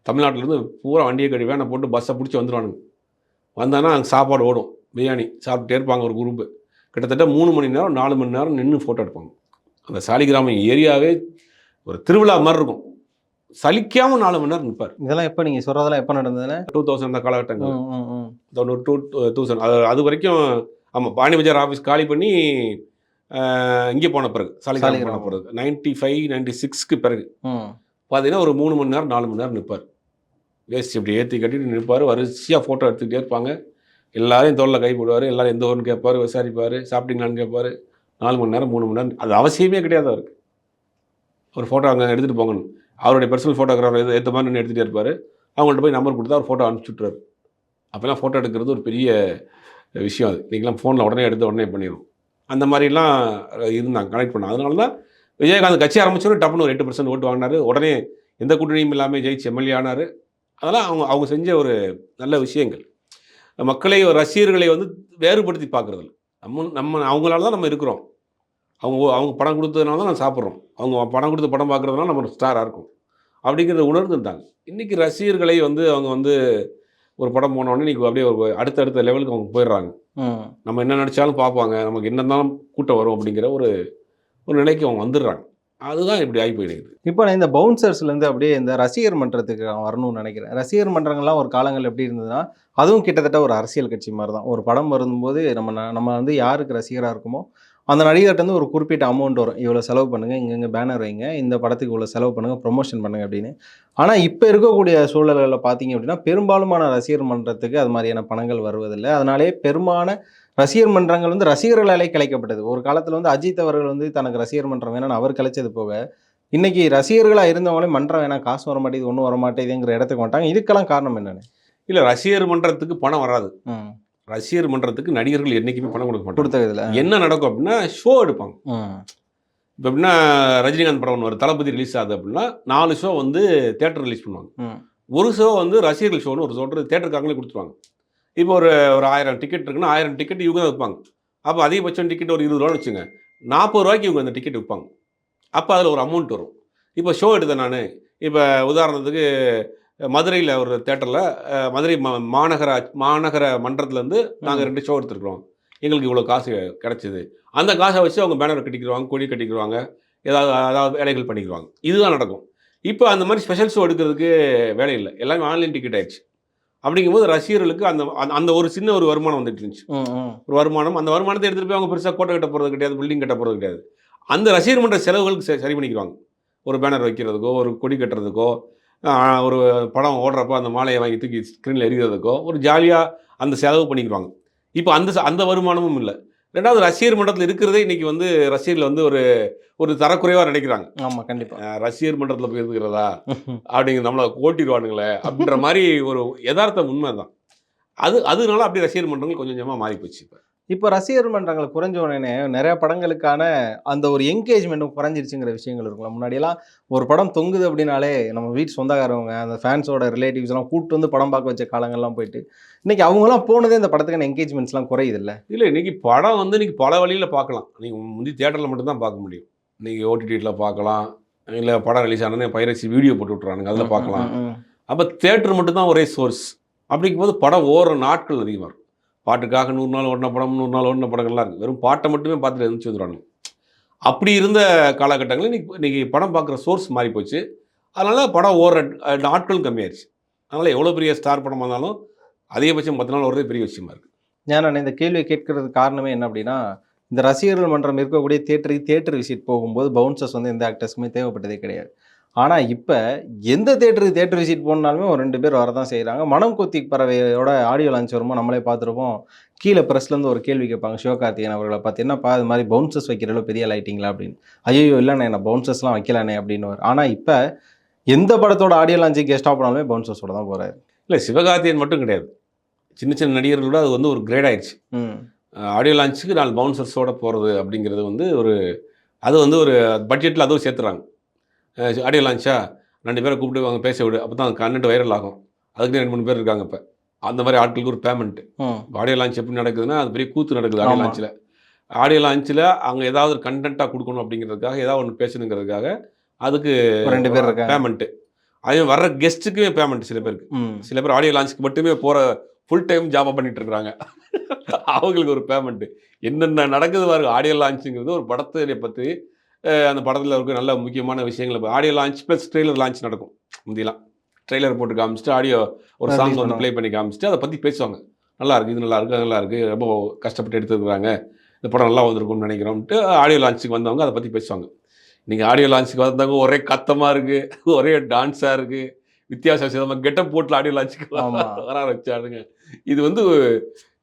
தமிழ்நாட்டிலேருந்து பூரா வண்டியை கட்டி வேனை போட்டு பஸ்ஸை பிடிச்சி வந்துடுவானுங்க வந்தானா அங்கே சாப்பாடு ஓடும். பிரியாணி சாப்பிட்டுட்டே இருப்பாங்க ஒரு குரூப்பு கிட்டத்தட்ட மூணு மணி நேரம் நாலு மணி நேரம் நின்று ஃபோட்டோ எடுப்பாங்க. அந்த சாலிகிராமம் ஏரியாவே ஒரு திருவிழா மாதிரி இருக்கும். சலிக்காமல் நாலு மணி நேரம் நிற்பார் இதெல்லாம் எப்ப நீங்க சொல்றதெல்லாம் எப்ப நடந்ததுன்னு? டூ தௌசண்ட் அந்த காலகட்டங்கள். தொண்ணூறு டூ தௌசண்ட் அது அது வரைக்கும் ஆமாம் பாணி பஜார் ஆஃபீஸ் காலி பண்ணி இங்கே போன பிறகு சாலிகிராம் போன. பிறகு நைன்ட்டி ஃபைவ் நைன்ட்டி சிக்ஸ்க்கு பிறகு. பார்த்தீங்கன்னா ஒரு மூணு மணி நேரம் நாலு மணி நேரம் நிற்பார் வேஸ்ட் இப்படி ஏற்றி கட்டிட்டு நிற்பார் வரிசையாக ஃபோட்டோ எடுத்துக்கிட்டே இருப்பாங்க. எல்லாரையும் தோளில் கை போடுவார் எல்லாரும் எந்த ஊர்னு கேட்பார் விசாரிப்பார் சாப்பிட்டீங்களான்னு கேட்பார். நாலு மணி நேரம் மூணு மணி நேரம் அது அவசியமே கிடையாது அவருக்கு. ஒரு ஃபோட்டோ அங்கே எடுத்துகிட்டு போங்கன்னு. அவருடைய பர்சனல் ஃபோட்டோகிராஃபர் ஏற்ற மாதிரி நின்று எடுத்துகிட்டே இருப்பார். அவங்கள்ட்ட போய் நம்பர் கொடுத்தா அவர் ஃபோட்டோ அனுப்பிச்சி விட்ருவார் அப்போல்லாம் ஃபோட்டோ எடுக்கிறது ஒரு பெரிய விஷயம் அது. நீங்களாம் ஃபோனில் உடனே எடுத்து உடனே பண்ணிடும் அந்த மாதிரிலாம் இருந்தாங்க கனெக்ட் பண்ணாங்க. அதனால தான் விஜயகாந்த் கட்சி ஆரம்பிச்சோன்னே டப்புன்னு ஒரு எட்டு பர்சன்ட் ஓட்டு வாங்கினார். உடனே எந்த கூட்டணியும் இல்லாமல் ஜெயிச்சு எம்எல்ஏ ஆனார். அதெல்லாம் அவங்க அவங்க செஞ்ச ஒரு நல்ல விஷயங்கள். மக்களை ரசிகர்களை வந்து வேறுபடுத்தி பார்க்குறது நம்ம நம்ம அவங்களால தான் நம்ம இருக்கிறோம். அவங்க அவங்க படம் கொடுத்ததுனால தான் நம்ம சாப்பிட்றோம். அவங்க படம் கொடுத்து படம் பார்க்குறதுனால நம்ம ஒரு ஸ்டாராக இருக்கும். அப்படிங்கிறத உணர்ந்துட்டாங்க இன்றைக்கி ரசிகர்களை வந்து அவங்க வந்து ஒரு படம் போனோடனே இன்றைக்கி அப்படியே ஒரு அடுத்தடுத்த லெவலுக்கு அவங்க போயிடுறாங்க. நம்ம என்ன நினச்சாலும் பார்ப்பாங்க. நமக்கு என்ன இருந்தாலும் கூட்டம் வரும் அப்படிங்கிற ஒரு ஒரு நிலைக்கு அவங்க வந்துடுறாங்க. அதுதான் இப்படி ஆகி போயிடுது. இப்போ நான் இந்த பவுன்சர்ஸ்ல இருந்து அப்படியே இந்த ரசிகர் மன்றத்துக்கு நான் வரணும்னு நினைக்கிறேன். ரசிகர் மன்றங்கள்லாம் ஒரு காலங்கள் எப்படி இருந்ததுன்னா அதுவும் கிட்டத்தட்ட ஒரு அரசியல் கட்சி மாதிரி தான். ஒரு படம் வரும்போது நம்ம நம்ம வந்து யாருக்கு ரசிகராக இருக்குமோ அந்த நடிகர்கிட்ட இருந்து ஒரு குறிப்பிட்ட அமௌண்ட் வரும். இவ்வளோ செலவு பண்ணுங்க இங்கங்க பேனர் வைங்க இந்த படத்துக்கு இவ்வளோ செலவு பண்ணுங்க ப்ரொமோஷன் பண்ணுங்க அப்படின்னு. ஆனால் இப்போ இருக்கக்கூடிய சூழல்களில் பார்த்தீங்க அப்படின்னா பெரும்பாலுமான ரசிகர் மன்றத்துக்கு அது மாதிரியான பணங்கள் வருவதில்லை. அதனாலே பெரும்பாலான ரசிகர் மன்றங்கள் வந்து ரசிகர்களாலே கிளைக்கப்பட்டது. ஒரு காலத்தில் வந்து அஜித் அவர்கள் வந்து தனக்கு ரசிகர் மன்றம் வேணும்னு அவர் கலைச்சது போக இன்னைக்கு ரசிகர்களா இருந்தவங்களே மன்றம் வேணாம் காசு வர மாட்டேங்குது ஒன்றும் வர மாட்டேங்குதுங்கிற இடத்துக்கு வந்துட்டாங்க. இதுக்கெல்லாம் காரணம் என்னன்னு? இல்லை ரசிகர் மன்றத்துக்கு பணம் வராது. ரசிகர் மன்றத்துக்கு நடிகர்கள் என்றைக்குமே பணம் கொடுக்க மாட்டாங்க. கொடுத்த இதுல என்ன நடக்கும் அப்படின்னா ஷோ எடுப்பாங்க. இப்போ எப்படின்னா ரஜினிகாந்த் படம் ஒன்று வரும் தளபதி ரிலீஸ் ஆகுது அப்படின்னா நாலு ஷோ வந்து தேட்டர் ரிலீஸ் பண்ணுவாங்க. ஒரு ஷோ வந்து ரசிகர்கள் ஷோன்னு ஒரு சொல்கிறது தேட்டருக்காங்களே கொடுத்துருவாங்க. இப்போ ஒரு ஒரு ஆயிரம் டிக்கெட் இருக்குன்னா ஆயிரம் டிக்கெட் இவங்க தான் வைப்பாங்க அப்போ அதிகபட்சம் டிக்கெட் ஒரு இருபது ரூபான்னு வச்சுங்க. நாற்பது ரூபாய்க்கு இவங்க அந்த டிக்கெட் விற்பாங்க. அப்போ அதில் ஒரு அமௌண்ட் வரும். இப்போ ஷோ எடுத்தேன் நான். இப்போ உதாரணத்துக்கு மதுரையில் ஒரு தேட்டரில் மதுரை மா மாநகர மாநகர மன்றத்துலேருந்து நாங்கள் ரெண்டு ஷோ எடுத்துருக்குறோம். எங்களுக்கு இவ்வளோ காசு கிடைச்சிது. அந்த காசை வச்சு அவங்க பேனர் கட்டிக்கிடுவாங்க கொடி கட்டிக்கிடுவாங்க ஏதாவது அதாவது வேலைகள் பண்ணிக்கிடுவாங்க. இதுதான் நடக்கும். இப்போ அந்த மாதிரி ஸ்பெஷல் ஷோ எடுக்கிறதுக்கு வேலை இல்லை. எல்லாமே ஆன்லைன் டிக்கெட் ஆயிடுச்சு. அப்படிங்கும்போது ரசிகர்களுக்கு அந்த அந்த- ஒரு சின்ன ஒரு வருமானம் வந்துட்டு இருந்துச்சு. ஒரு வருமானம். அந்த வருமானத்தை எடுத்துகிட்டு போய் அவங்க பெருசாக கோட்டை கட்ட போகிறது கிடையாது பில்டிங் கட்ட போகிறது கிடையாது. அந்த ரசிகர் மன்ற செலவுகளுக்கு சரி பண்ணிக்கிறாங்க ஒரு பேனர் வைக்கிறதுக்கோ ஒரு கொடி கட்டுறதுக்கோ ஒரு படம் ஓடுறப்போ அந்த மாலையை வாங்கி தூக்கி ஸ்க்ரீனில் எறிகிறதுக்கோ ஒரு ஜாலியாக அந்த செலவு பண்ணிக்கிறாங்க இப்போ அந்த அந்த வருமானமும் இல்லை. ரெண்டாவது ரசிகர் மன்றத்தில் இருக்கிறதே இன்னைக்கு வந்து ரசிகர்கள் வந்து ஒரு ஒரு தரக்குறைவாக நினைக்கிறாங்க. ஆமா கண்டிப்பா. ஆஹ், ரசிகர் மன்றத்தில் போய் இருக்கிறதா அப்படிங்க நம்மளை ஓட்டிடுவானுங்களே அப்படின்ற மாதிரி ஒரு யதார்த்தம் உண்மை தான் அது அதனால அப்படி ரசிகர் மன்றங்கள் கொஞ்சம் கொஞ்சமாக மாறி போச்சு இப்போ. இப்போ ரசிகர் மன்றங்கள் குறைஞ்ச உடனே நிறைய படங்களுக்கான அந்த ஒரு என்கேஜ்மெண்ட்டும் குறைஞ்சிருச்சுங்கிற விஷயங்கள் இருக்குல்ல முன்னாடியெல்லாம் ஒரு படம் தொங்குது அப்படின்னாலே நம்ம வீட்டு சொந்தக்காரவங்க அந்த ஃபேன்ஸோட ரிலேட்டிவ்ஸ் எல்லாம் கூப்பிட்டு வந்து படம் பார்க்க வச்ச காலங்கள்லாம் போயிட்டு இன்னைக்கு அவங்கலாம் போனதே இந்த படத்துக்கான என்கேஜ்மெண்ட்ஸ்லாம் குறையுது இல்லை இல்லை இன்னைக்கு படம் வந்து இன்னைக்கு பல வழியில் பார்க்கலாம். நீங்கள் முந்தி தேட்டரில் மட்டும்தான் பார்க்க முடியும். நீங்கள் ஓடிடியில் பார்க்கலாம். இல்லை படம் ரிலீஸ் ஆனே பைரசி வீடியோ போட்டு விட்றானுங்க அதில் பார்க்கலாம். அப்போ தேட்டர் மட்டும்தான் ஒரே சோர்ஸ் அப்படிங்கும்போது படம் ஓடுற நாட்கள் அதிகமாக இருக்கும். பாட்டுக்காக நூறு நாள் ஓடின படம் நூறு நாள் ஓடின படங்கள்லாம் இருக்குது வெறும் பாட்டை மட்டுமே பார்த்துட்டு எழுந்துச்சு வந்துடுவானுங்க அப்படி இருந்த காலகட்டங்களில் இன்னைக்கு இன்றைக்கி படம் பார்க்குற சோர்ஸ் மாறி போச்சு. அதனால் படம் ஓடுற நாட்களும் நாட்கள் கம்மியாயிருச்சு. அதனால் எவ்வளோ பெரிய ஸ்டார் படமாக இருந்தாலும் அதிகபட்சம் பத்து நாள் ஓடுறதே பெரிய விஷயமா இருக்குது ஞான இந்த கேள்வியை கேட்கறது காரணமே என்ன அப்படின்னா இந்த ரசிகர்கள் மன்றம் இருக்கக்கூடிய தேட்டருக்கு தேட்டர் விசிட் போகும்போது பவுன்சர்ஸ் வந்து எந்த ஆக்டர்ஸுக்குமே தேவைப்பட்டதே கிடையாது. ஆனால் இப்போ எந்த தேட்டருக்கு தேட்டர் விசிட் போனாலுமே ஒரு ரெண்டு பேர் வரதான் செய்கிறாங்க மனம் கொத்தி பறவையோட ஆடியோ லான்ச் வரும்போது நம்மளே பார்த்துருப்போம். கீழே ப்ரெஸ்லேருந்து ஒரு கேள்வி கேட்பாங்க சிவகார்த்திகேயன் அவர்களை பார்த்து என்னப்பா இது மாதிரி பவுன்சர்ஸ் வைக்கிறளவு பெரிய லைட்டிங்களா அப்படின்னு. ஐயோ இல்லைண்ணே நான் பவுன்சர்ஸ்லாம் வைக்கலானே அப்படின்னு ஆனால் இப்போ எந்த படத்தோட ஆடியோ லான்ச்சு கெஸ்டாக போனாலுமே பவுன்சர்ஸோட தான் போகிறாரு இல்லை சிவகார்த்தியன் மட்டும் கிடையாது. சின்ன சின்ன நடிகர்களோட அது வந்து ஒரு கிரேட் ஆயிடுச்சு. ஆடியோ லான்ச்சுக்கு நாலு பவுன்சர்ஸோட போகிறது அப்படிங்கிறது வந்து ஒரு அது வந்து ஒரு பட்ஜெட்டில் அதுவும் சேர்த்துறாங்க. ஆடியோ லான்ச்சா ரெண்டு பேரை கூப்பிட்டு அவங்க பேச விடு. அப்போ தான் கன்னெட் வைரல் ஆகும். அதுக்கு ரெண்டு மூணு பேர் இருக்காங்க இப்போ. அந்த மாதிரி ஆட்களுக்கு ஒரு பேமெண்ட்டு ம் ஆடியோ லான்ச் எப்படி நடக்குதுன்னா அது பெரிய கூத்து நடக்குது ஆடியோ. லான்ச்சில் ஆடியோ லான்ச்சில் அவங்க ஏதாவது ஒரு கண்டென்ட்டாக கொடுக்கணும் அப்படிங்கிறதுக்காக ஏதாவது ஒன்று பேசணுங்கிறதுக்காக அதுக்கு ரெண்டு பேர் பேமெண்ட்டு அதே வர்ற கெஸ்ட்டுக்குமே பேமெண்ட் சில பேருக்கு. சில பேர் ஆடியோ லான்ச்சுக்கு மட்டுமே போகிற ஃபுல் டைம் ஜாபாக பண்ணிட்டு இருக்காங்க அவங்களுக்கு ஒரு பேமெண்ட்டு என்னென்ன நடக்குது பாருங்க ஆடியோ லான்ச்சுங்கிறது ஒரு படத்தை பற்றி அந்த படத்தில் இருக்க நல்ல முக்கியமான விஷயங்கள் audio launch plus trailer launch நடக்கும் முந்திலாம் ட்ரெய்லர் போட்டு காமிச்சிட்டு ஆடியோ ஒரு Release சாங் வந்து. ப்ளே பண்ணி காமிச்சிட்டு அதை பற்றி பேசுவாங்க. நல்லா இருக்கு இது நல்லா இருக்கு அது நல்லா இருக்கு ரொம்ப கஷ்டப்பட்டு எடுத்துருக்குறாங்க. இந்த படம் நல்லா வந்திருக்கும்னு நினைக்கிறோம்ட்டு ஆடியோ லான்ச்சுக்கு வந்தவங்க அதை பற்றி பேசுவாங்க. நீங்கள் ஆடியோ லான்ச்சுக்கு வந்தவங்க ஒரே கத்தமாக இருக்குது ஒரே டான்ஸாக இருக்குது வித்தியாச வித்தியாசமாக கெட்டப் போட்டில் ஆடியோ லான்ச்சுக்கு. வர ஆரம்பிச்சாருங்க இது வந்து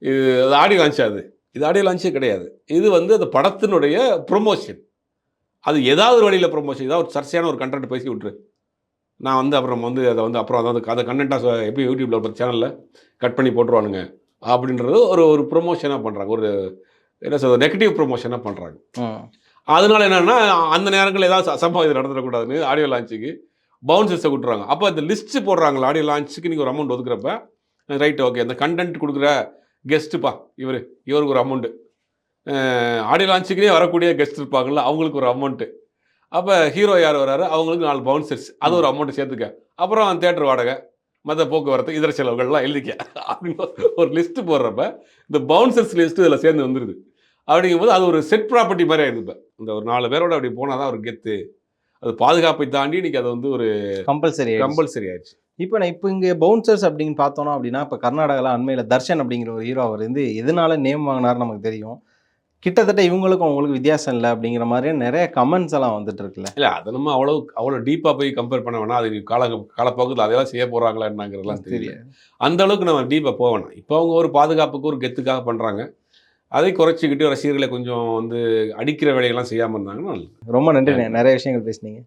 இது அது ஆடியோ லான்ச் அது? இது ஆடியோ லான்ச்சே கிடையாது. இது வந்து அந்த படத்தினுடைய ப்ரொமோஷன் அது ஏதாவது ஒரு வழியில் ப்ரொமோஷன் ஏதாவது ஒரு சர்ச்சையான ஒரு கண்டென்ட் பேசி விட்ரு நான் வந்து அப்புறம் வந்து அதை வந்து அப்புறம் அதை வந்து அதை கண்டென்ட்டாக எப்படி யூடியூப்பில் ஒரு சேனலில் கட் பண்ணி போட்டுருவானுங்க அப்படின்றது ஒரு ஒரு ப்ரொமோஷனாக பண்ணுறாங்க ஒரு என்ன சொல்றது நெகட்டிவ் ப்ரொமோஷனாக பண்ணுறாங்க அதனால என்னன்னா அந்த நேரங்களில் ஏதாவது சம்பவம் இது நடந்துடக்கூடாதுன்னு ஆடியோ லான்ச்சுக்கு பவுன்சர்ஸை விட்டுறாங்க. அப்போ அந்த லிஸ்ட் போடுறாங்களா ஆடியோ லான்ச்சுக்கு நீங்கள் ஒரு அமௌண்ட் ஒதுக்குறப்ப ரைட் ஓகே அந்த கண்டென்ட் கொடுக்குற கெஸ்ட்டுப்பா இவர் இவருக்கு ஒரு அமௌண்ட்டு ஆடியோ லான்ச்சுக்குனே வரக்கூடிய கெஸ்ட் இருப்பாங்கள்ல அவங்களுக்கு ஒரு அமௌண்ட்டு அப்போ ஹீரோ யார் வராரு? அவங்களுக்கு நாலு பவுன்சர்ஸ் அது ஒரு அமௌண்ட்டு சேர்த்துக்க. அப்புறம் தேட்டர் வாடகை மற்ற போக்குவரத்து இதர செலவுகள்லாம் எழுதிக்க. அப்படின்னு ஒரு லிஸ்ட்டு போடுறப்ப இந்த பவுன்சர்ஸ் லிஸ்ட்டு இதில் சேர்ந்து வந்துடுது அப்படிங்கும்போது அது ஒரு செட் ப்ராப்பர்ட்டி மாதிரி ஆயிடுது இப்போ. இந்த ஒரு நாலு பேரோட அப்படி போனால் தான் ஒரு கெத்து. அது பாதுகாப்பை தாண்டி இன்னைக்கு அது வந்து ஒரு கம்பல்சரி கம்பல்சரி ஆயிடுச்சு. இப்போ நான் இப்போ இங்கே பவுன்சர்ஸ் அப்படின்னு பார்த்தோம்னா அப்படின்னா இப்போ கர்நாடகாவில் அண்மையில் தர்ஷன் அப்படிங்கிற ஒரு ஹீரோ அவர் வந்து எதனால நேம் வாங்கினார் நமக்கு தெரியும். கிட்டத்தட்ட இவங்களுக்கும் அவங்களுக்கு வித்தியாசம் இல்லை அப்படிங்கிற மாதிரியே நிறைய கமெண்ட்ஸ் எல்லாம் வந்துட்டு இருக்குல்ல. இல்லை அதை நம்ம அவ்வளோ அவ்வளோ டீப்பாக போய் கம்பேர் பண்ண வேணாம். அது கால காலப்போக்கில் அதெல்லாம் செய்ய போகிறாங்களான்னாங்கிறதுலாம் தெரியல. தெரியாது அந்த அளவுக்கு நம்ம டீப்பாக போக வேணாம். இப்போ அவங்க ஒரு பாதுகாப்புக்கு ஒரு கெத்துக்காக பண்ணுறாங்க அதை குறைச்சிக்கிட்டு ரசிகர்களை கொஞ்சம் வந்து அடிக்கிற வேலையெல்லாம் செய்யாமல் இருந்தாங்கன்னா. ரொம்ப நன்றி. நிறைய விஷயங்கள் பேசுனீங்க.